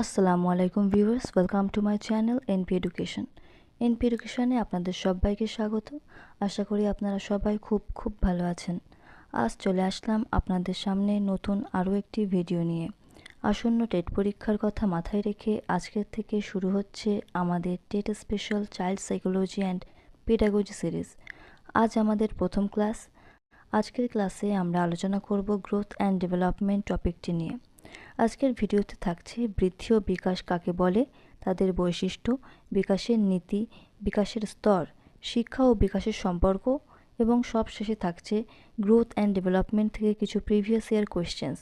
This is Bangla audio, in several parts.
আসসালামু আলাইকুম viewers, welcome to my channel NP education. NP এডুকেশনে আপনাদের সবাইকে স্বাগত। আশা করি আপনারা সবাই খুব খুব ভালো আছেন। আজ চলে আসলাম আপনাদের সামনে নতুন আরও একটি ভিডিও নিয়ে। আসন্ন টেট পরীক্ষার কথা মাথায় রেখে আজকের থেকে শুরু হচ্ছে আমাদের TET special child psychology and pedagogy series. আজ আমাদের প্রথম ক্লাস। আজকের ক্লাসে আমরা আলোচনা করব গ্রোথ অ্যান্ড ডেভেলপমেন্ট টপিকটি নিয়ে। আজকের ভিডিওতে থাকছে বৃদ্ধি ও বিকাশ কাকে বলে, তাদের বৈশিষ্ট্য, বিকাশের নীতি, বিকাশের স্তর, শিক্ষা ও বিকাশের সম্পর্ক এবং সব শেষে থাকছে গ্রোথ অ্যান্ড ডেভেলপমেন্ট থেকে কিছু প্রিভিয়াস ইয়ার কোয়েশ্চেন্স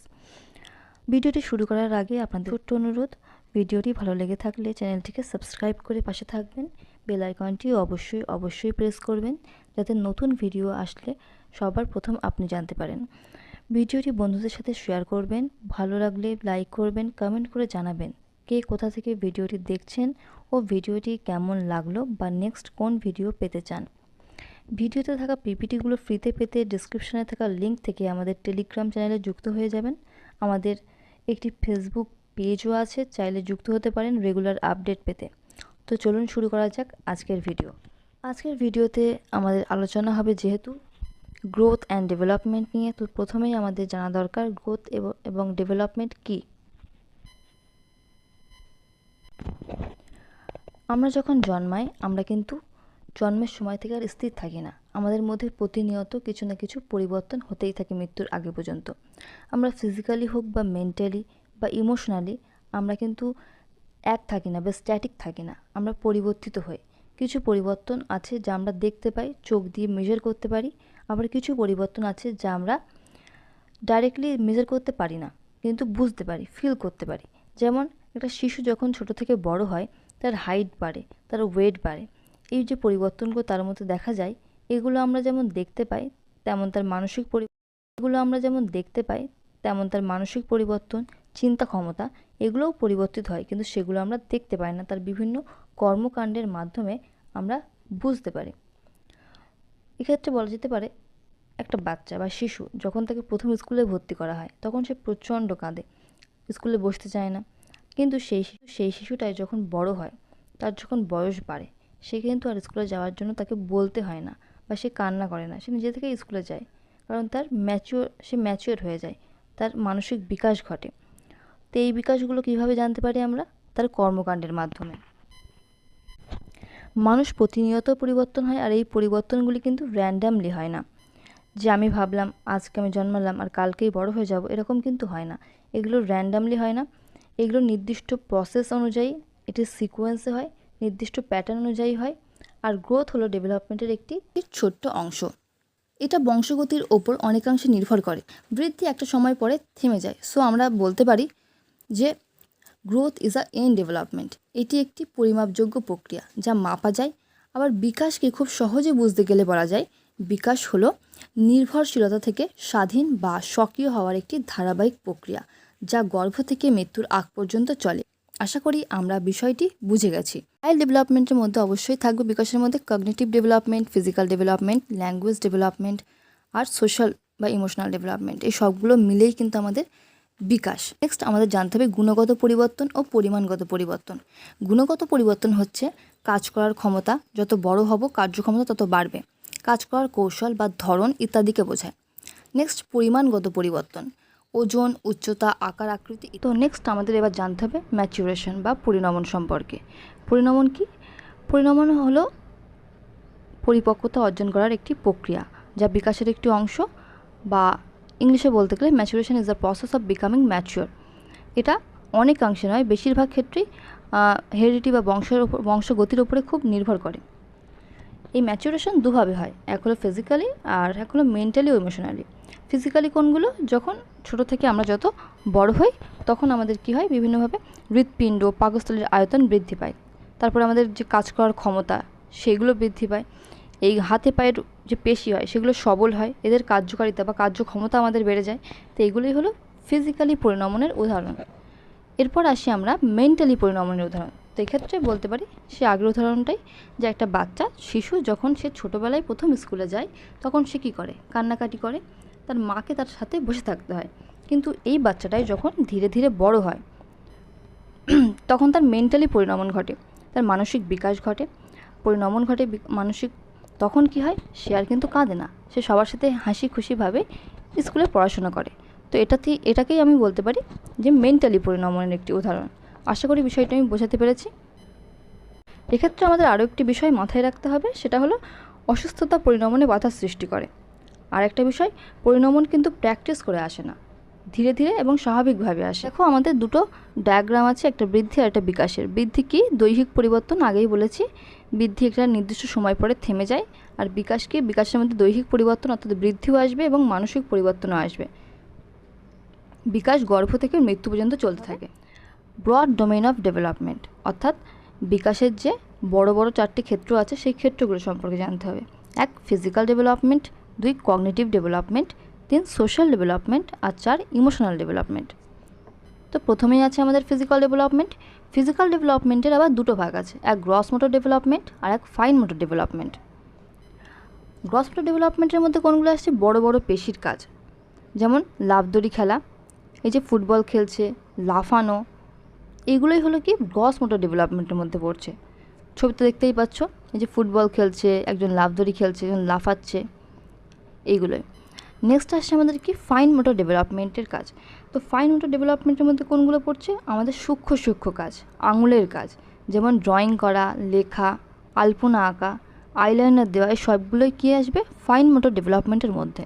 ভিডিওটি শুরু করার আগে আপনাদের ছোট্ট অনুরোধ, ভিডিওটি ভালো লেগে থাকলে চ্যানেলটিকে সাবস্ক্রাইব করে পাশে থাকবেন বেল আইকনটি অবশ্যই অবশ্যই প্রেস করবেন, যাতে নতুন ভিডিও আসলে সবার প্রথম আপনি জানতে পারেন। ভিডিওটি বন্ধুদের সাথে শেয়ার করবেন, ভালো লাগলে লাইক করবেন কমেন্ট করে জানাবেন কে কোথা থেকে ভিডিওটি দেখছেন ও ভিডিওটি কেমন লাগল বা নেক্সট কোন ভিডিও পেতে চান। ভিডিওতে থাকা পিপিটিগুলো ফ্রিতে পেতে ডিসক্রিপশনে থাকা লিঙ্ক থেকে আমাদের টেলিগ্রাম চ্যানেলে যুক্ত হয়ে যাবেন। আমাদের একটি ফেসবুক পেজও আছে, চাইলে যুক্ত হতে পারেন রেগুলার আপডেট পেতে। তো চলুন শুরু করা যাক আজকের ভিডিও আজকের ভিডিওতে আমাদের আলোচনা হবে যেহেতু গ্রোথ অ্যান্ড ডেভেলপমেন্ট নিয়ে। তো প্রথমেই আমাদের জানা দরকার গ্রোথ এবং ডেভেলপমেন্ট কী। আমরা যখন জন্মাই, আমরা কিন্তু জন্মের সময় থেকে আর স্থির থাকি না। আমাদের মধ্যে প্রতিনিয়ত কিছু না কিছু পরিবর্তন হতেই থাকে মৃত্যুর আগে পর্যন্ত। আমরা ফিজিক্যালি হোক বা মেন্টালি বা ইমোশনালি আমরা কিন্তু এক থাকি না বা স্ট্যাটিক থাকি না। আমরা পরিবর্তিত হই। কিছু পরিবর্তন আছে যা আমরা দেখতে পাই, চোখ দিয়ে মেজার করতে পারি আবার কিছু পরিবর্তন আছে যা আমরা ডাইরেক্টলি মেজার করতে পারি না, কিন্তু বুঝতে পারি ফিল করতে পারি। যেমন একটা শিশু যখন ছোট থেকে বড় হয়, তার হাইট বাড়ে, তার ওয়েট বাড়ে। এই যে পরিবর্তনগুলো তার মধ্যে দেখা যায়, এগুলো আমরা যেমন দেখতে পাই, তেমন তার মানসিক এগুলো আমরা যেমন দেখতে পাই, তেমন তার মানসিক পরিবর্তন, চিন্তা ক্ষমতা, এগুলোও পরিবর্তিত হয়, কিন্তু সেগুলো আমরা দেখতে পাই না। তার বিভিন্ন কর্মকাণ্ডের মাধ্যমে আমরা বুঝতে পারি। এক্ষেত্রে বলা যেতে পারে একটা বাচ্চা বা শিশু যখন তাকে প্রথম স্কুলে ভর্তি করা হয়, তখন সে প্রচণ্ড কাঁদে। স্কুলে বসতে চায় না। কিন্তু সেই শিশু সেই শিশুটাই যখন বড় হয়, তার যখন বয়স বাড়ে, সে কিন্তু আর স্কুলে যাওয়ার জন্য তাকে বলতে হয় না বা সে কান্না করে না। সে নিজে থেকে স্কুলে যায়, কারণ তার ম্যাচিওর, সে ম্যাচিওর হয়ে যায়, তার মানসিক বিকাশ ঘটে। তো এই বিকাশগুলো কীভাবে জানতে পারি আমরা? তার কর্মকাণ্ডের মাধ্যমে। মানুষ প্রতিনিয়ত পরিবর্তন হয় আর এই পরিবর্তনগুলি কিন্তু র্যান্ডামলি হয় না। যে আমি ভাবলাম, আজকে আমি জন্মালাম আর কালকেই বড় হয়ে যাব, এরকম কিন্তু হয় না। এগুলো র্যান্ডামলি হয় না। এগুলো নির্দিষ্ট প্রসেস অনুযায়ী এটি সিকোয়েন্সে হয়, নির্দিষ্ট প্যাটার্ন অনুযায়ী হয় আর গ্রোথ হলো ডেভেলপমেন্টের একটি ছোট্ট অংশ। এটা বংশগতির ওপর অনেকাংশে নির্ভর করে। বৃদ্ধি একটা সময় পরে থেমে যায়। সো আমরা বলতে পারি যে growth is a an development এটি একটি পরিমাপযোগ্য প্রক্রিয়া যা মাপা যায়। আবার বিকাশকে খুব সহজে বুঝতে গেলে বলা যায়, বিকাশ হলো নির্ভরশীলতা থেকে স্বাধীন বা সক্রিয় হওয়ার একটি ধারাবাহিক প্রক্রিয়া, যা গর্ভ থেকে মৃত্যুর আগ পর্যন্ত চলে। আশা করি আমরা বিষয়টি বুঝে গেছি। চাইল্ড ডেভেলপমেন্টের মধ্যে অবশ্যই থাকবে বিকাশের মধ্যে cognitive development physical development language development আর সোশ্যাল বা ইমোশনাল ডেভেলপমেন্ট এই সবগুলো মিলেই কিন্তু আমাদের বিকাশ। নেক্সট আমাদের জানতে হবে গুণগত পরিবর্তন ও পরিমাণগত পরিবর্তন। গুণগত পরিবর্তন হচ্ছে কাজ করার ক্ষমতা, যত বড় হব কার্যক্ষমতা তত বাড়বে। কাজ করার কৌশল বা ধরন ইত্যাদিকে বোঝায়। নেক্সট পরিমাণগত পরিবর্তন, ওজন, উচ্চতা, আকার, আকৃতি তো নেক্সট আমাদের এবার জানতে হবে ম্যাচুরেশন বা পরিণমন সম্পর্কে। পরিণমন কি? পরিণমন হলো পরিপক্কতা অর্জন করার একটি প্রক্রিয়া, যা বিকাশের একটি অংশ বা ইংলিশে বলতে গেলে maturation is the process of becoming mature এটা অনেকাংশে নয়, বেশিরভাগ ক্ষেত্রেই হেরিডিটি বা বংশের ওপর বংশগতির উপরে খুব নির্ভর করে। এই ম্যাচুরেশন দুভাবে হয়, এক হলো ফিজিক্যালি আর এক হলো মেন্টালি ও ইমোশনালি ফিজিক্যালি কোনগুলো? যখন ছোট থেকে আমরা যত বড় হই, তখন আমাদের কি হয়? বিভিন্নভাবে হৃৎপিণ্ড, পাকস্থলীর আয়তন বৃদ্ধি পায়। তারপর আমাদের যে কাজ করার ক্ষমতা, সেগুলো বৃদ্ধি পায়। এই হাতে পায়ের যে পেশি হয়, সেগুলো সবল হয়। এদের কার্যকারিতা বা কার্যক্ষমতা আমাদের বেড়ে যায়। তো এগুলোই হলো ফিজিক্যালি পরিণমনের উদাহরণ। এরপর আসি আমরা মেন্টালি পরিণমনের উদাহরণ। তো এক্ষেত্রে বলতে পারি, সে আগের উদাহরণটাই যে একটা বাচ্চা, শিশু যখন সে ছোটোবেলায় প্রথম স্কুলে যায়, তখন সে কী করে? কান্নাকাটি করে। তার মাকে তার সাথে বসে থাকতে হয়। কিন্তু এই বাচ্চাটাই যখন ধীরে ধীরে বড় হয়, তখন তার মেন্টালি পরিণমন ঘটে, তার মানসিক বিকাশ ঘটে। পরিণমন ঘটে মানসিক, তখন কি হয়? সে আর কিন্তু কাঁদে না। সে সবার সাথে হাসি খুশিভাবে স্কুলে পড়াশোনা করে। তো এটাতেই এটাকেই আমি বলতে পারি যে মেন্টালি পরিণমনের একটি উদাহরণ। আশা করি বিষয়টা আমি বোঝাতে পেরেছি। এক্ষেত্রে আমাদের আরও একটি বিষয় মাথায় রাখতে হবে, সেটা হলো অসুস্থতা পরিণমনে বাধা সৃষ্টি করে। আর একটা বিষয়, পরিণমন কিন্তু প্র্যাকটিস করে আসে না। ধীরে ধীরে এবং স্বাভাবিকভাবে আসে। দেখো, আমাদের দুটো ডায়াগ্রাম আছে, একটা বৃদ্ধি আর একটা বিকাশের। বৃদ্ধি কি? দৈহিক পরিবর্তন, আগেই বলেছি। বৃদ্ধি একটা নির্দিষ্ট সময় পরে থেমে যায়। আর বিকাশ কি? বিকাশের মধ্যে দৈহিক পরিবর্তন, অর্থাৎ বৃদ্ধিও আসবে এবং মানসিক পরিবর্তনও আসবে। বিকাশ গর্ভ থেকে মৃত্যু পর্যন্ত চলতে থাকে। ব্রড ডোমেইন অফ ডেভেলপমেন্ট অর্থাৎ বিকাশের যে বড় বড় চারটি ক্ষেত্র আছে, সেই ক্ষেত্রগুলো সম্পর্কে জানতে হবে। এক ফিজিক্যাল ডেভেলপমেন্ট দুই কগনিটিভ ডেভেলপমেন্ট তিন সোশ্যাল ডেভেলপমেন্ট আর চার ইমোশনাল ডেভেলপমেন্ট তো প্রথমেই আছে আমাদের ফিজিক্যাল ডেভেলপমেন্ট ফিজিক্যাল ডেভেলপমেন্টের আবার দুটো ভাগ আছে, এক গ্রস মোটর ডেভেলপমেন্ট আর এক fine motor development gross motor ডেভেলপমেন্টের মধ্যে কোনগুলো আসছে? বড় বড় পেশির কাজ। যেমন, লাফদড়ি খেলা, এই যে ফুটবল খেলছে, লাফানো এগুলোই হলো কি গ্রস মোটর ডেভেলপমেন্টের মধ্যে পড়ছে। ছবিতে দেখতেই পাচ্ছ, এই যে ফুটবল খেলছে, একজন লাফদড়ি খেলছে, একজন লাফাচ্ছে, এইগুলোই। নেক্সট আসছে আমাদের কি ফাইন মোটর ডেভেলপমেন্টের কাজ। তো ফাইন মোটর ডেভেলপমেন্টের মধ্যে কোনগুলো পড়ছে? আমাদের সূক্ষ্ম সূক্ষ্ম কাজ, আঙুলের কাজ। যেমন ড্রয়িং করা, লেখা, আলপনা আঁকা আইলাইনার দেওয়া, এই সবগুলোই কী আসবে? ফাইন মোটর ডেভেলপমেন্টের মধ্যে।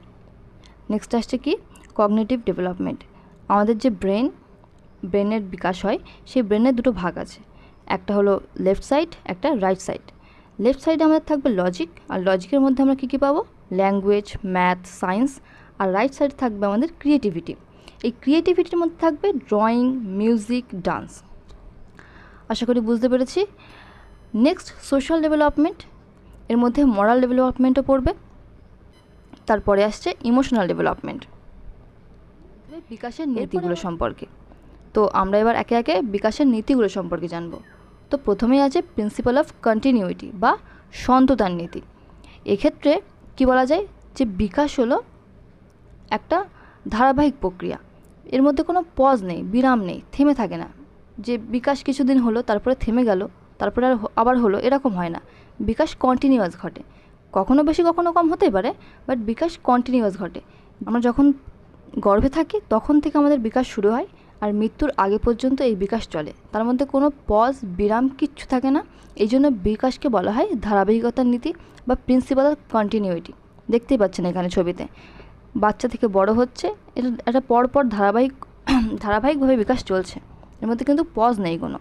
নেক্সট আসছে কি কগনেটিভ ডেভেলপমেন্ট আমাদের যে ব্রেন ব্রেনের বিকাশ হয় সেই ব্রেনের দুটো ভাগ আছে। একটা হলো লেফট সাইড একটা রাইট সাইড। লেফট সাইডে আমাদের থাকবে লজিক আর লজিকের মধ্যে আমরা কী কী পাবো? ল্যাঙ্গুয়েজ ম্যাথ সায়েন্স আর রাইট সাইডে থাকবে আমাদের ক্রিয়েটিভিটি। এই ক্রিয়েটিভিটির মধ্যে থাকবে ড্রয়িং মিউজিক ডান্স। আশা করি বুঝতে পেরেছি। Next social development. এর মধ্যে মরাল ডেভেলপমেন্টও পড়বে। তারপরে আসছে ইমোশনাল ডেভেলপমেন্ট। বিকাশের নীতিগুলো সম্পর্কে। তো আমরা এবার একে একে বিকাশের নীতিগুলো সম্পর্কে জানব। তো প্রথমেই আছে প্রিন্সিপাল অফ কন্টিনিউটি বা সন্ততার নীতি। এক্ষেত্রে কি বলা যায়? যে বিকাশ হলো একটা ধারাবাহিক প্রক্রিয়া। এর মধ্যে কোনো পজ নেই, বিরাম নেই, থেমে থাকে না। যে বিকাশ কিছুদিন হলো, তারপরে থেমে গেল, তারপরে আর আবার হলো, এরকম হয় না। বিকাশ কন্টিনিউয়াস ঘটে। কখনো বেশি, কখনো কম হতেই পারে বাট বিকাশ কন্টিনিউয়াস ঘটে। আমরা যখন গর্ভে থাকি, তখন থেকে আমাদের বিকাশ শুরু হয় আর মৃত্যুর আগে পর্যন্ত এই বিকাশ চলে। তার মধ্যে কোনো পজ বিরাম কিচ্ছু থাকে না। এই জন্য বিকাশকে বলা হয় ধারাবাহিকতার নীতি বা প্রিন্সিপাল অফ কন্টিনিউটি দেখতেই পাচ্ছেন এখানে ছবিতে। বাচ্চা থেকে বড় হচ্ছে এটা একটা পরপর ধারাবাহিক ধারাবাহিকভাবে বিকাশ চলছে। এর মধ্যে কিন্তু পজ নেই কোনো।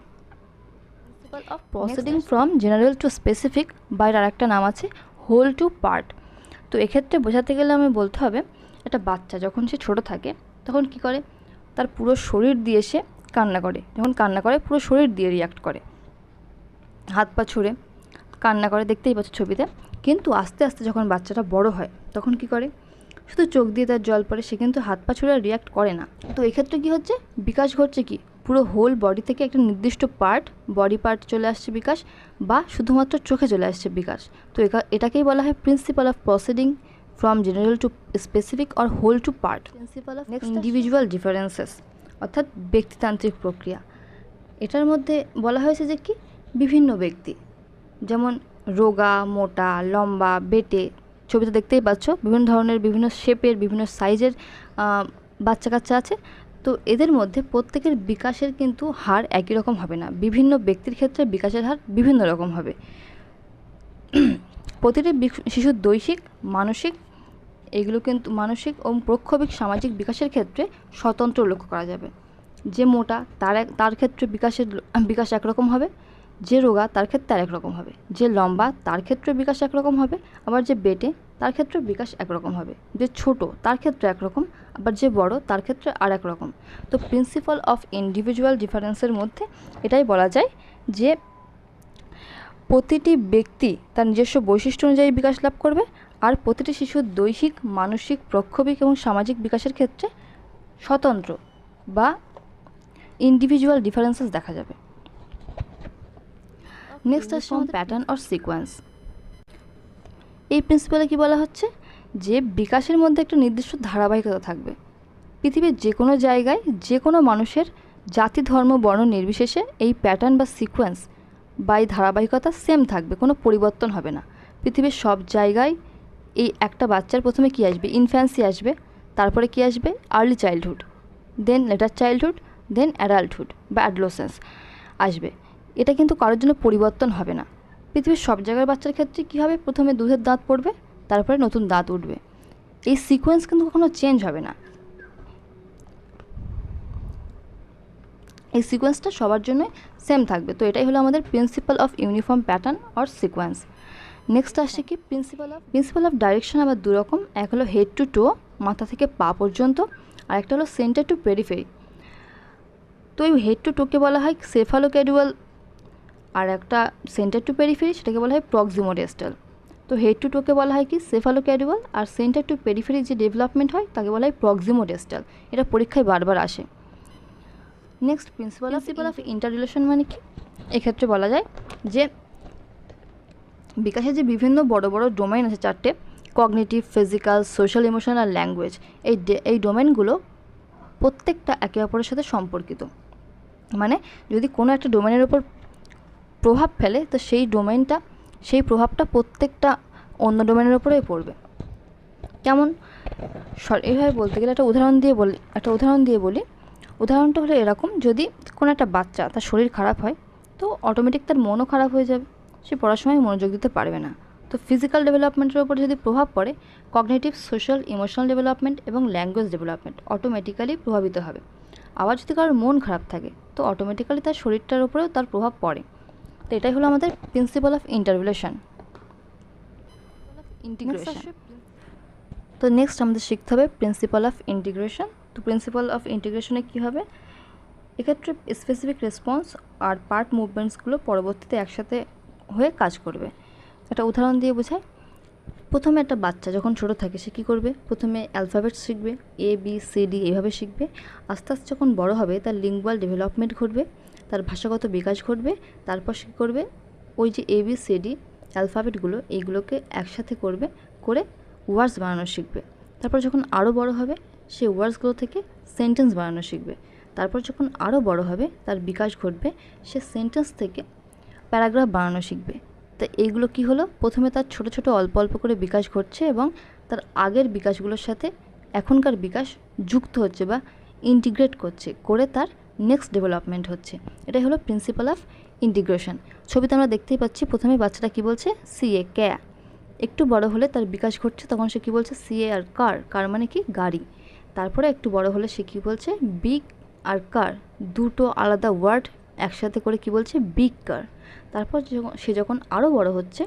Proceeding from general to specific বাইরের আরেকটা নাম আছে হোল টু পার্ট তো এক্ষেত্রে বোঝাতে গেলে আমি বলতে হবে একটা বাচ্চা যখন সে ছোট থাকে তখন কি করে? তার পুরো শরীর দিয়ে সে কান্না করে। যখন কান্না করে, পুরো শরীর দিয়ে রিয়াক্ট করে। হাত পা ছুঁড়ে কান্না করে, দেখতেই পাচ্ছ ছবিতে। কিন্তু আস্তে আস্তে যখন বাচ্চাটা বড় হয়, তখন কি করে? শুধু চোখ দিয়ে তার জল পড়ে, সে কিন্তু হাত পা ছুঁড়ে রিয়াক্ট করে না। তো এক্ষেত্রে কি হচ্ছে? বিকাশ ঘটছে কি? পুরো হোল বডি থেকে একটা নির্দিষ্ট পার্ট বডি পার্ট চলে আসছে বিকাশ, বা শুধুমাত্র চোখে চলে আসছে বিকাশ। তো এটাকেই বলা হয় principle of proceeding from general to specific or whole to part principle of individual differences অর্থাৎ ব্যক্তিতান্ত্রিক প্রক্রিয়া। এটার মধ্যে বলা হয়েছে যে কি? বিভিন্ন ব্যক্তি। যেমন রোগা মোটা লম্বা বেটে ছবিতে দেখতেই পাচ্ছ বিভিন্ন ধরনের বিভিন্ন শেপের বিভিন্ন সাইজের বাচ্চা কাচ্চা আছে। তো এদের মধ্যে প্রত্যেকের বিকাশের কিন্তু হার একই রকম হবে না। বিভিন্ন ব্যক্তির ক্ষেত্রে বিকাশের হার বিভিন্ন রকম হবে। প্রতিটি শিশুর দৈহিক মানসিক এগুলো কিন্তু মানসিক ও প্রক্ষোভিক সামাজিক বিকাশের ক্ষেত্রে স্বতন্ত্র লক্ষ্য করা যাবে। যে মোটা, তার এক- তার ক্ষেত্রে বিকাশের বিকাশ একরকম হবে। যে রোগা, তার ক্ষেত্রে আরেক রকম হবে। যে লম্বা, তার ক্ষেত্রে বিকাশ একরকম হবে। আবার যে বেটে, তার ক্ষেত্রে বিকাশ একরকম হবে। যে ছোট, তার ক্ষেত্রে একরকম। আবার যে বড়, তার ক্ষেত্রে আর এক রকম তো প্রিন্সিপাল অফ ইন্ডিভিজুয়াল ডিফারেন্সের মধ্যে এটাই বলা যায় যে প্রতিটি ব্যক্তি তার নিজস্ব বৈশিষ্ট্য অনুযায়ী বিকাশ লাভ করবে আর প্রতিটি শিশুর দৈহিক মানসিক প্রক্ষোভিক এবং সামাজিক বিকাশের ক্ষেত্রে স্বতন্ত্র বা ইন্ডিভিজুয়াল ডিফারেন্সেস দেখা যাবে। নেক্সট আসছে প্যাটার্ন অর সিকোয়েন্স এই প্রিন্সিপালে কি বলা হচ্ছে? যে বিকাশের মধ্যে একটা নির্দিষ্ট ধারাবাহিকতা থাকবে। পৃথিবীর যে কোনো জায়গায় যে কোনো মানুষের জাতি ধর্ম বর্ণ নির্বিশেষে এই প্যাটার্ন বা সিকোয়েন্স বা এই ধারাবাহিকতা সেম থাকবে কোনো পরিবর্তন হবে না। পৃথিবীর সব জায়গায় এই একটা বাচ্চার প্রথমে কী আসবে? ইনফ্যান্সি আসবে, তারপরে কী আসবে? Early childhood then later childhood then adulthood বা অ্যাডলোসেন্স আসবে। এটা কিন্তু কারোর জন্য পরিবর্তন হবে না। পৃথিবীর সব জায়গার বাচ্চার ক্ষেত্রে কী হবে? প্রথমে দুধের দাঁত পড়বে, তারপরে নতুন দাঁত উঠবে। এই সিকোয়েন্স কিন্তু কখনো চেঞ্জ হবে না। এই সিকোয়েন্সটা সবার জন্য সেম থাকবে। তো এটাই হলো আমাদের principle of uniform pattern or sequence next আসছে কি? Principle of principle of direction আবার দুরকম এক হলো হেড টু টো মাথা থেকে পা পর্যন্ত আর একটা হলো সেন্টার টু পেরিফেরি তো এই হেড টু টোকে বলা হয় সেফালো ক্যাডুয়াল আর একটা সেন্টার টু পেরিফেরি সেটাকে বলা হয় প্রক্সিমোডেস্টাল তো হেড টু টোকে বলা হয় কি? সেফালো ক্যাডুয়াল আর সেন্টার টু পেরিফেরি যে ডেভেলপমেন্ট হয় তাকে বলা হয় প্রক্সিমোডেস্টাল এটা পরীক্ষায় বারবার আসে। Next principle principle of interrelation মানে কি? এক্ষেত্রে বলা যায় যে বিকাশের যে বিভিন্ন বড় বড় ডোমেইন আছে চারটে কগনিটিভ ফিজিক্যাল সোশ্যাল ইমোশনাল আর ল্যাঙ্গুয়েজ এই এই ডোমেনগুলো প্রত্যেকটা একে অপরের সাথে সম্পর্কিত। মানে যদি কোনো একটা ডোমেনের ওপর প্রভাব ফেলে, তো সেই ডোমেনটা সেই প্রভাবটা প্রত্যেকটা অন্য ডোমেনের ওপরেই পড়বে। কেমন? এইভাবে বলতে গেলে একটা উদাহরণ দিয়ে বলি, একটা উদাহরণ দিয়ে বলি। উদাহরণটা হলো এরকম, যদি কোনো একটা বাচ্চা তার শরীর খারাপ হয়, তো অটোমেটিক তার মনও খারাপ হয়ে যাবে। সে পড়াশোনায় মনোযোগ দিতে পারবে না। তো ফিজিক্যাল ডেভেলপমেন্টের উপর যদি প্রভাব পড়ে কগনেটিভ সোশ্যাল ইমোশনাল ডেভেলপমেন্ট এবং ল্যাঙ্গুয়েজ ডেভেলপমেন্ট অটোমেটিক্যালি প্রভাবিত হবে। আবার যদি কারোর মন খারাপ থাকে তো অটোমেটিক্যালি তার শরীরটার উপরেও তার প্রভাব পড়ে। তো এটাই হলো আমাদের প্রিন্সিপাল অফ ইন্টারভিলেশন ইন্টিগ্রেশন তো নেক্সট আমাদের শিখতে হবে প্রিন্সিপাল অফ ইন্টিগ্রেশন তো প্রিন্সিপাল অফ ইন্টিগ্রেশনে কী হবে? এক্ষেত্রে স্পেসিফিক রেসপন্স আর পার্ট মুভমেন্টসগুলো পরবর্তীতে একসাথে হয়ে কাজ করবে। একটা উদাহরণ দিয়ে বোঝায় প্রথমে একটা বাচ্চা যখন ছোটো থাকে সে কী করবে? প্রথমে অ্যালফাবেট শিখবে এ বি সি ডি এইভাবে শিখবে। আস্তে আস্তে যখন বড় হবে তার লিঙ্গুয়াল ডেভেলপমেন্ট ঘটবে, তার ভাষাগত বিকাশ ঘটবে। তারপর সে করবে? ওই যে এ বি সি ডি অ্যালফাবেটগুলো এইগুলোকে একসাথে করবে, করে ওয়ার্ডস বানানো শিখবে। তারপর যখন আরও বড় হবে, সে ওয়ার্ডসগুলো থেকে সেন্টেন্স বানানো শিখবে। তারপর যখন আরও বড় হবে, তার বিকাশ ঘটবে, সে সেন্টেন্স থেকে প্যারাগ্রাফ বানানো শিখবে। তা এইগুলো কি হলো? প্রথমে তার ছোট ছোট অল্প অল্প করে বিকাশ ঘটছে এবং তার আগের বিকাশগুলোর সাথে এখনকার বিকাশ যুক্ত হচ্ছে বা ইন্টিগ্রেট করছে, করে তার নেক্সট ডেভেলপমেন্ট হচ্ছে। এটাই হলো প্রিন্সিপাল অফ ইন্টিগ্রেশন ছবিতে আমরা দেখতেই পাচ্ছি প্রথমে বাচ্চাটা কি বলছে? সিএ ক্যা একটু বড় হলে তার বিকাশ ঘটছে, তখন সে কী বলছে? সিএ আর কার কার মানে কি? গাড়ি। তারপরে একটু বড় হলে সে কী বলছে? বিগ আর কার দুটো আলাদা ওয়ার্ড একসাথে করে কি বলছে? বিগ কার তারপর সে যখন আরও বড় হচ্ছে,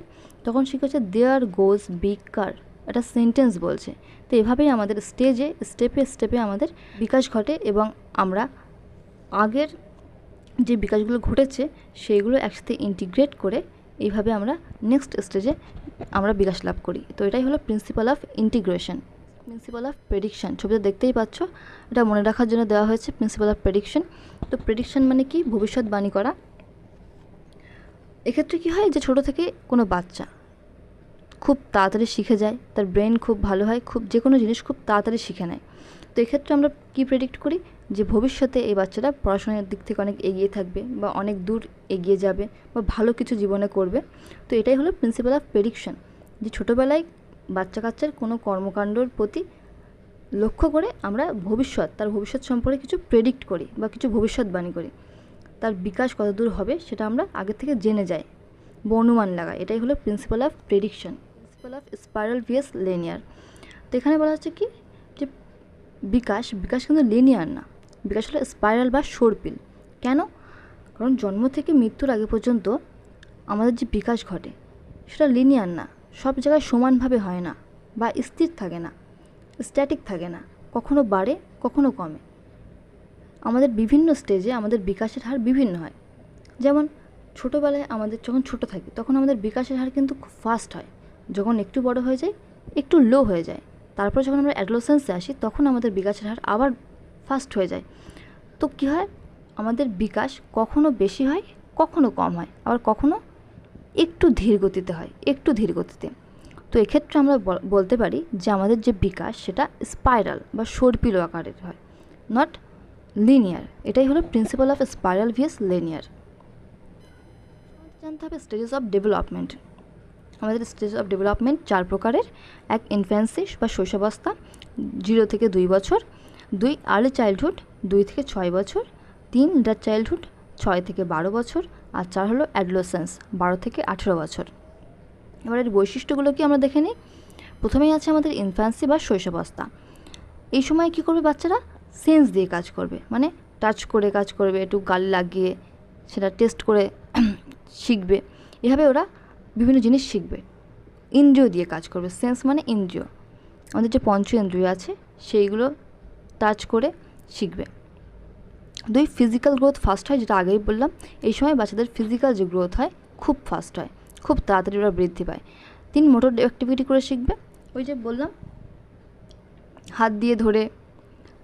তখন হচ্ছে দেয়ার গোজ বিগ কার একটা সেন্টেন্স বলছে। তো এভাবেই আমাদের স্টেজে স্টেপে স্টেপে আমাদের বিকাশ ঘটে এবং আমরা আগের যে বিকাশগুলো ঘটেছে, সেইগুলো একসাথে ইন্টিগ্রেট করে এইভাবে আমরা নেক্সট স্টেজে আমরা বিকাশ লাভ করি। তো এটাই হলো principle of integration principle of prediction ছবিতে দেখতেই পাচ্ছ। এটা মনে রাখার জন্য দেওয়া হয়েছে প্রিন্সিপাল অফ প্রেডিকশন তো প্রেডিকশন মানে কি? ভবিষ্যৎবাণী করা। এক্ষেত্রে কী হয় যে ছোটো থেকে কোনো বাচ্চা খুব তাড়াতাড়ি শিখে যায়, তার ব্রেন খুব ভালো হয়, খুব যে কোনো জিনিস খুব তাড়াতাড়ি শিখে নেয়। তো এক্ষেত্রে আমরা কী প্রেডিক্ট করি? যে ভবিষ্যতে এই বাচ্চাটা পড়াশোনার দিক থেকে অনেক এগিয়ে থাকবে বা অনেক দূর এগিয়ে যাবে বা ভালো কিছু জীবনে করবে। তো এটাই হলো প্রিন্সিপাল অফ প্রেডিকশন যে ছোটোবেলায় বাচ্চা কাচ্চার কোনো কর্মকাণ্ডর প্রতি লক্ষ্য করে আমরা ভবিষ্যৎ, তার ভবিষ্যৎ সম্পর্কে কিছু প্রেডিক্ট করি বা কিছু ভবিষ্যৎবাণী করি। তার বিকাশ কত দূর হবে সেটা আমরা আগে থেকে জেনে যাই। বনুমান লাগাই এটাই হলো principle of prediction principle of spiral VS linear তো এখানে বলা হচ্ছে কি? যে বিকাশ বিকাশ কিন্তু লিনিয়ার না, বিকাশ হলো স্পাইরাল বা সর্পিল। কেন? কারণ জন্ম থেকে মৃত্যুর আগে পর্যন্ত আমাদের যে বিকাশ ঘটে, সেটা লিনিয়ার না, সব জায়গায় সমানভাবে হয় না বা স্থির থাকে না স্ট্যাটিক থাকে না, কখনো বাড়ে, কখনো কমে। আমাদের বিভিন্ন স্টেজে আমাদের বিকাশের হার বিভিন্ন হয়। যেমন ছোটোবেলায় আমাদের যখন ছোটো থাকি, তখন আমাদের বিকাশের হার কিন্তু খুব ফাস্ট হয়। যখন একটু বড় হয়ে যায় একটু লো হয়ে যায়। তারপর যখন আমরা অ্যাডলোসেন্সে আসি, তখন আমাদের বিকাশের হার আবার ফাস্ট হয়ে যায়। তো কী হয়? আমাদের বিকাশ কখনো বেশি হয়, কখনো কম হয়। আবার কখনো একটু ধীর গতিতে হয়, একটু ধীর গতিতে। তো এক্ষেত্রে আমরা বলতে পারি যে আমাদের যে বিকাশ, সেটা স্পাইরাল বা সর্পিল আকারের হয়। নট লিনিয়ার এটাই হলো principle of spiral VS linear জানতে হবে স্টেজেস অফ ডেভেলপমেন্ট আমাদের স্টেজ অফ ডেভেলপমেন্ট চার প্রকারের। এক ইনফ্যান্সি বা শৈশবাবস্থা জিরো থেকে দুই বছর, দুই আর্লি চাইল্ডহুড দুই থেকে ছয় বছর, তিন লিটার চাইল্ডহুড ছয় থেকে বারো বছর, আর চার হলো অ্যাডলোসেন্স বারো থেকে আঠেরো বছর। এবার এর বৈশিষ্ট্যগুলো কি আমরা দেখে নিই? প্রথমেই আছে আমাদের ইনফ্যান্সি বা শৈশবাবস্থা। এই সময় কী করবে বাচ্চারা? সেন্স দিয়ে কাজ করবে। মানে টাচ করে কাজ করবে, একটু গাল লাগিয়ে সেটা টেস্ট করে শিখবে। এভাবে ওরা বিভিন্ন জিনিস শিখবে। ইন্দ্রিয় দিয়ে কাজ করবে। সেন্স মানে ইন্দ্রিয়। আমাদের যে পঞ্চ ইন্দ্রিয় আছে, সেইগুলো টাচ করে শিখবে। দুই ফিজিক্যাল গ্রোথ ফাস্ট হয়, যেটা আগেই বললাম। এই সময় বাচ্চাদের ফিজিক্যাল যে গ্রোথ হয়, খুব ফাস্ট হয়। খুব তাড়াতাড়ি ওরা বৃদ্ধি পায়। তিন মোটর অ্যাক্টিভিটি করে শিখবে। ওই যে বললাম, হাত দিয়ে ধরে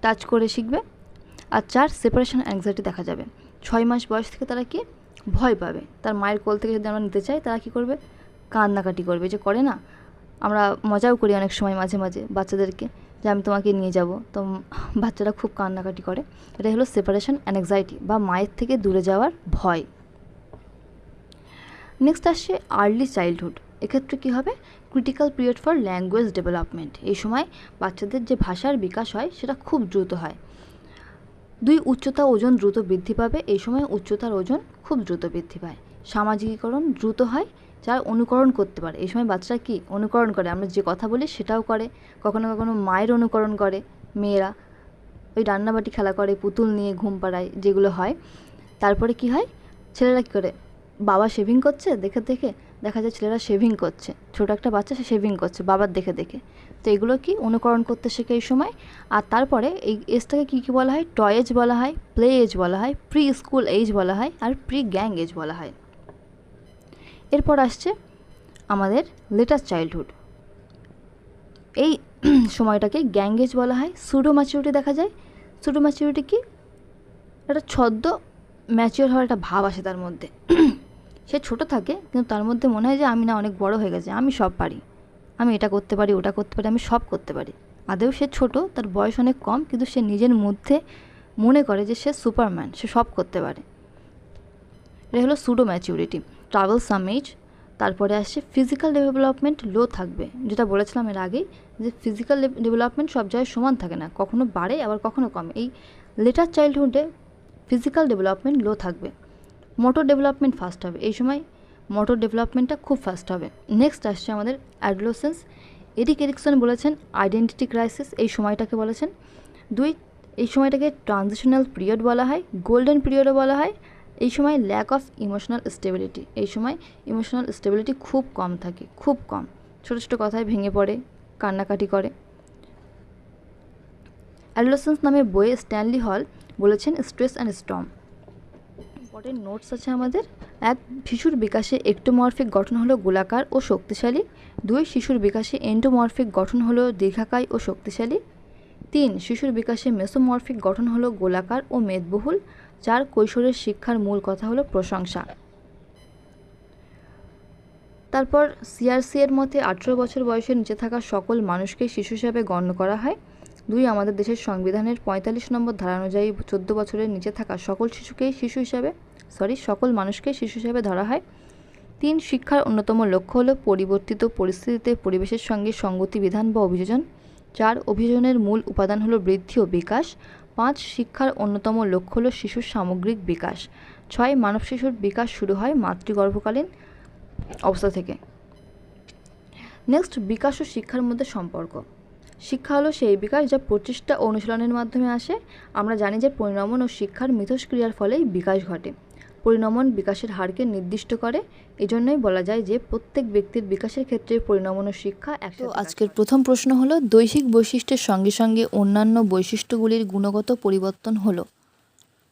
টাচ করে শিখবে। আর চার সেপারেশন অ্যাংজাইটি দেখা যাবে। ছয় মাস বয়স থেকে তারা কি? ভয় পাবে। তার মায়ের কোল থেকে যদি আমরা নিতে চাই, তারা কী করবে? কান্নাকাটি করবে। যে করে না, আমরা মজাও করি অনেক সময় মাঝে মাঝে বাচ্চাদেরকে যে আমি তোমাকে নিয়ে যাব। তো বাচ্চারা খুব কান্নাকাটি করে। এটাই হলো সেপারেশন অ্যাংজাইটি বা মায়ের থেকে দূরে যাওয়ার ভয়। নেক্সট আসছে আর্লি চাইল্ডহুড এক্ষেত্রে কী হবে? Critical period for language development এই সময় বাচ্চাদের যে ভাষার বিকাশ হয়, সেটা খুব দ্রুত হয়। দুই, উচ্চতা ওজন দ্রুত বৃদ্ধি পাবে। এই সময় উচ্চতার ওজন খুব দ্রুত বৃদ্ধি পায়। সামাজিকীকরণ দ্রুত হয়, যারা অনুকরণ করতে পারে। এই সময় বাচ্চারা কি? অনুকরণ করে। আমরা যে কথা বলি, সেটাও করে। কখনো কখনো মায়ের অনুকরণ করে, মেয়েরা। ওই রান্নাবাটি খেলা করে, পুতুল নিয়ে ঘুম পাড়ায়, যেগুলো হয়। তারপরে কি হয়? ছেলেরা কী করে? বাবা শেভিং করছে, দেখে দেখে দেখা যায় ছেলেরা শেভিং করছে। ছোটো একটা বাচ্চা, সে শেভিং করছে, বাবার দেখে দেখে। তো এগুলো কি অনুকরণ করতে শেখে এই সময়? আর তারপরে এই এজটাকে কী কী বলা হয়? টয় এজ বলা হয় প্লে এজ বলা হয় প্রি স্কুল এজ বলা হয়, আর প্রি গ্যাং এজ বলা হয়। এরপর আসছে আমাদের লেটার চাইল্ডহুড এই সময়টাকে গ্যাং এজ বলা হয় সুডো ম্যাচিউরিটি দেখা যায়। সুডো ম্যাচিউরিটি কি? একটা ছদ্ম ম্যাচিওর হওয়ার একটা ভাব আসে তার মধ্যে। সে ছোট থাকে, কিন্তু তার মধ্যে মনে হয় যে আমি না অনেক বড় হয়ে গেছে, আমি সব পারি। আমি এটা করতে পারি, ওটা করতে পারি, আমি সব করতে পারি। আদেও সে ছোট, তার বয়স অনেক কম, কিন্তু সে নিজের মধ্যে মনে করে যে সে সুপারম্যান, সে সব করতে পারে। এটা হলো সুডো ম্যাচিউরিটি ট্রাভেল সামেজ তারপরে আসছে ফিজিক্যাল ডেভেলপমেন্ট লো থাকবে। যেটা বলেছিলাম এর আগেই, যে ফিজিক্যাল ডেভেলপমেন্ট সব জায়গায় সমান থাকে না, কখনো বাড়ে, আবার কখনো কমে। এই লেটার চাইল্ডহুডে ফিজিক্যাল ডেভেলপমেন্ট লো থাকবে। মোটর ডেভেলপমেন্ট ফাস্ট হবে। এই সময় মোটর ডেভেলপমেন্টটা খুব ফাস্ট হবে। নেক্সট আসছে আমাদের অ্যাডলোসেন্স এরিক এরিকসন বলেছেন আইডেন্টিটি ক্রাইসিস এই সময়টাকে বলেছেন। দুই, এই সময়টাকে ট্রানজিশনাল পিরিয়ড বলা হয় গোল্ডেন পিরিয়ডও বলা হয়। এই সময় ল্যাক অফ ইমোশনাল স্টেবিলিটি এই সময় ইমোশনাল স্টেবিলিটি খুব কম থাকে, খুব কম। ছোটো ছোটো কথায় ভেঙে পড়ে, কান্নাকাটি করে। অ্যাডলোসেন্স নামে বইয়ে স্ট্যানলি হল বলেছেন stress and storm important notes আছে আমাদের। এক শিশুর বিকাশে একটোমরফিক গঠন হলো গোলাকার ও শক্তিশালী। দুই শিশুর বিকাশে এন্ডোমরফিক গঠন হলো দীর্ঘাকায় ও শক্তিশালী। তিন শিশুর বিকাশে মেসোমরফিক গঠন হলো গোলাকার ও মেদবহুল। চার কৈশোরের শিক্ষার মূল কথা হলো প্রশংসা। তারপর সিআরসি এর মতে আঠেরো বছর বয়সের নিচে থাকা সকল মানুষকে শিশু হিসাবে গণ্য করা হয়। দুই, আমাদের দেশের সংবিধানের পঁয়তাল্লিশ নম্বর ধারা অনুযায়ী চোদ্দ বছরের নিচে থাকা সকল শিশুকেই শিশু হিসাবে সরি সকল মানুষকে শিশু হিসাবে ধরা হয়। তিন, শিক্ষার অন্যতম লক্ষ্য হলো পরিবর্তিত পরিস্থিতিতে পরিবেশের সঙ্গে সঙ্গতি বিধান বা অভিযোজন। চার, অভিযোজনের মূল উপাদান হলো বৃদ্ধি ও বিকাশ। পাঁচ, শিক্ষার অন্যতম লক্ষ্য হলো শিশুর সামগ্রিক বিকাশ। ছয়, মানব শিশুর বিকাশ শুরু হয় মাতৃগর্ভকালীন অবস্থা থেকে। নেক্সট বিকাশ ও শিক্ষার মধ্যে সম্পর্ক। শিক্ষা হলো সেই বিকাশ যা প্রচেষ্টা অনুশীলনের মাধ্যমে আসে। আমরা জানি যে পরিণমন ও শিক্ষার মিথস্ক্রিয়ার ফলেই বিকাশ ঘটে। পরিণমন বিকাশের হারকে নির্দিষ্ট করে। এজন্যই বলা যায় যে প্রত্যেক ব্যক্তির বিকাশের ক্ষেত্রে পরিণমন ও শিক্ষা একসাথে আজকের প্রথম প্রশ্ন হলো দৈহিক বৈশিষ্ট্যের সঙ্গে সঙ্গে অন্যান্য বৈশিষ্ট্যগুলির গুণগত পরিবর্তন হলো?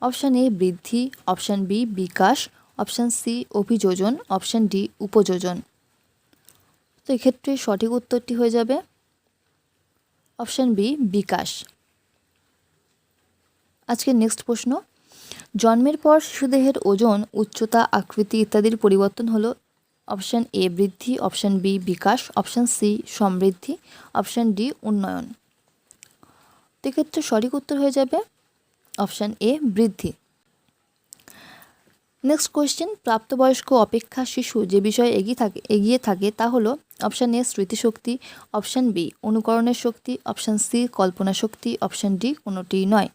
অপশান এ বৃদ্ধি। অপশান বি বিকাশ। অপশান সি অভিযোজন। অপশান ডি উপযোজন। তো এক্ষেত্রে সঠিক উত্তরটি হয়ে যাবে। অপশান বি, বিকাশ। আজকে নেক্সট প্রশ্ন। জন্মের পর শিশুদেহের ওজন, উচ্চতা, আকৃতি ইত্যাদির পরিবর্তন হলো অপশান এ, বৃদ্ধি, অপশান বি, বিকাশ, অপশান সি, সমৃদ্ধি, অপশান ডি, উন্নয়ন। এক্ষেত্রে সঠিক উত্তর হয়ে যাবে অপশান এ, বৃদ্ধি। নেক্সট কোয়েশ্চেন প্রাপ্তবয়স্ক অপেক্ষা শিশু যে বিষয়ে এগিয়ে থাকে এগিয়ে থাকে তা হলো অপশান এ স্মৃতিশক্তি অপশান বি অনুকরণের শক্তি অপশান সি কল্পনা শক্তি অপশান ডি কোনোটি নয়।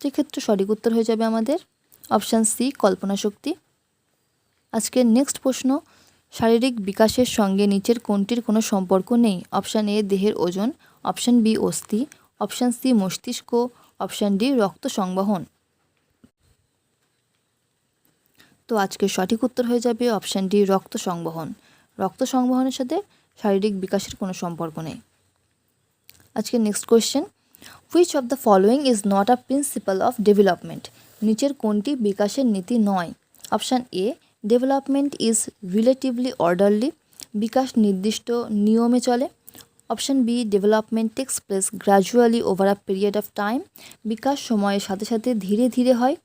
সেক্ষেত্রে সঠিক উত্তর হয়ে যাবে আমাদের অপশান সি কল্পনা শক্তি। আজকের নেক্সট প্রশ্ন, শারীরিক বিকাশের সঙ্গে নিচের কোনটির কোনো সম্পর্ক নেই? অপশান এ দেহের ওজন অপশান বি অস্থি অপশান সি মস্তিষ্ক অপশান ডি রক্ত সংবহন। তো আজকের সঠিক উত্তর হয়ে যাবে অপশান ডি রক্ত সংবহন। রক্ত সংবহনের সাথে শারীরিক বিকাশের কোনো সম্পর্ক নেই। আজকে next question which of the following is not a principle of development নিচের কোনটি বিকাশের নীতি নয়? Option A development is relatively orderly বিকাশ নির্দিষ্ট নিয়মে চলে। Option B development takes place gradually over a period of time বিকাশ সময়ের সাথে সাথে ধীরে ধীরে হয়।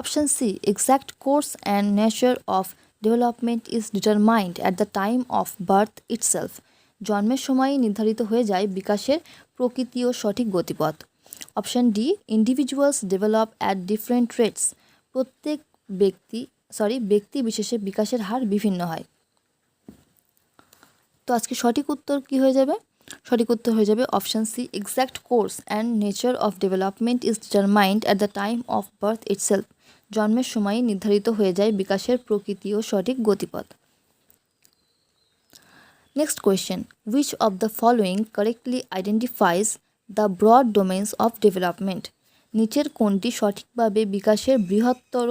Option C exact course and nature of development is determined at the time of birth itself জন্মের সময়ই নির্ধারিত হয়ে যায় বিকাশের প্রকৃতি ও সঠিক গতিপথ। Option D individuals develop at different rates প্রত্যেক ব্যক্তি সরি ব্যক্তি বিশেষে বিকাশের হার বিভিন্ন হয়। তো আজকে সঠিক উত্তর কি হয়ে যাবে? সঠিক উত্তর হয়ে যাবে option C exact course and nature of development is determined at the time of birth itself জন্মের সময়ই নির্ধারিত হয়ে যায় বিকাশের প্রকৃতি ও সঠিক গতিপথ। Next question which of the following correctly identifies the broad domains of development নিচের কোনটি সঠিকভাবে বিকাশের বৃহত্তর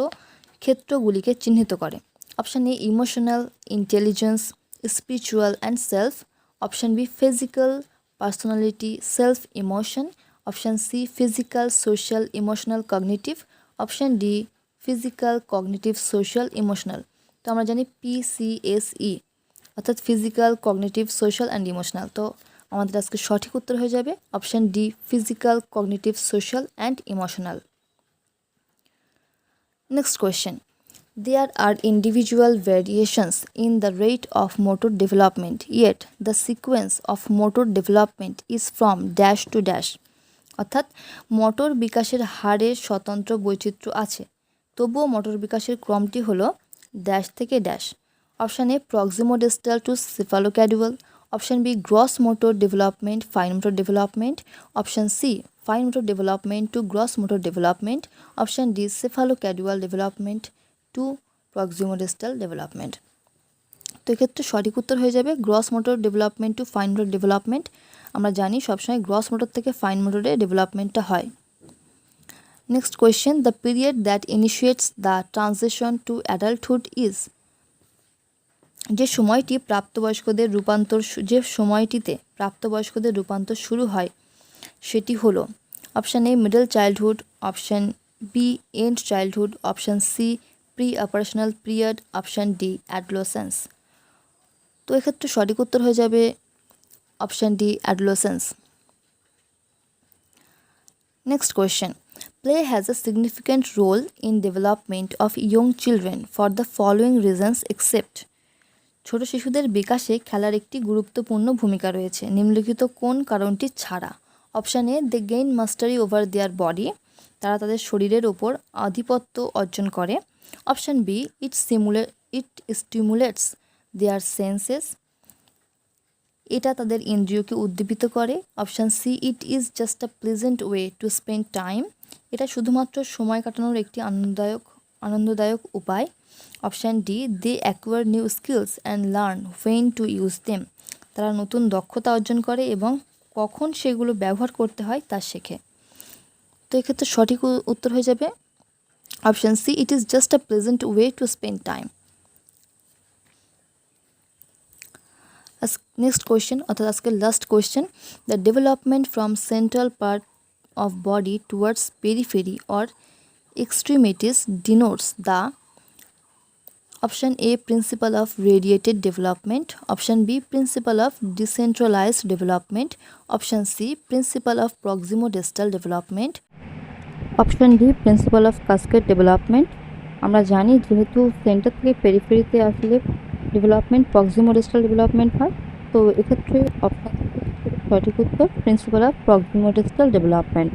ক্ষেত্রগুলিকে চিহ্নিত করে? Option A emotional intelligence spiritual and self option B physical personality self emotion option C physical social emotional cognitive option D physical cognitive social emotional তো আমরা জানি পিসিএসই অর্থাৎ physical cognitive social and emotional তো আমাদের আজকে সঠিক উত্তর হয়ে যাবে option D physical cognitive social and emotional next question There are individual variations in the rate of motor development, yet the sequence of motor development is from dash to dash. অর্থাৎ মোটর বিকাশের হারের স্বতন্ত্র বৈচিত্র্য আছে। তবুও মোটর বিকাশের ক্রমটি হল ড্যাশ থেকে dash option A proximodistal to cephalocaudal option B gross motor development fine motor development option C fine motor development to gross motor development option D cephalocaudal development to proximodistal development তো এক্ষেত্রে সঠিক উত্তর হয়ে যাবে gross motor development to fine motor development আমরা জানি সবসময় গ্রস মোটর থেকে ফাইন মোটরে ডেভেলপমেন্টটা হয়। Next question the period that initiates the transition to adulthood is যে সময়টি প্রাপ্তবয়স্কদের রূপান্তর যে সময়টিতে প্রাপ্তবয়স্কদের রূপান্তর শুরু হয়, সেটি হলো option A middle childhood option B end childhood option C pre operational period option D, adolescence. তো এক্ষেত্রে সঠিক উত্তর হয়ে যাবে option D, adolescence. Next question play has a significant role in development of young children for the following reasons except ছোট শিশুদের বিকাশে খেলার একটি গুরুত্বপূর্ণ ভূমিকা রয়েছে। নিম্নলিখিত কোন কারণটি ছাড়া? Option A they gain mastery over their body তারা তাদের শরীরের ওপর আধিপত্য অর্জন করে। Option B it simulate it stimulates their senses এটা তাদের ইন্দ্রিয়কে উদ্দীপিত করে। Option C it is just a pleasant way to spend time এটা শুধুমাত্র সময় কাটানোর একটি আনন্দদায়ক আনন্দদায়ক উপায়। Option D they acquire new skills and learn when to use them তারা নতুন দক্ষতা অর্জন করে এবং কখন সেগুলো ব্যবহার করতে হয় তা শেখে। তো এক্ষেত্রে সঠিক উত্তর হয়ে যাবে। Option C it is just a pleasant way to spend time next question অর্থাৎ আজকে last question the development from central part of body towards periphery or extremities denotes the option A principle of radiated development option B principle of decentralized development option C principle of proximodistal development option D principle of casket development আমরা জানি যেহেতু সেন্টার থেকে পেরিফেরিতে আসলে ডেভেলপমেন্ট প্রক্সিমোডেস্টাল ডেভেলপমেন্ট হয়, তো এক্ষেত্রে অপশন সঠিক উত্তর প্রিন্সিপাল অফ প্রক্সিমোডেস্টাল ডেভেলপমেন্ট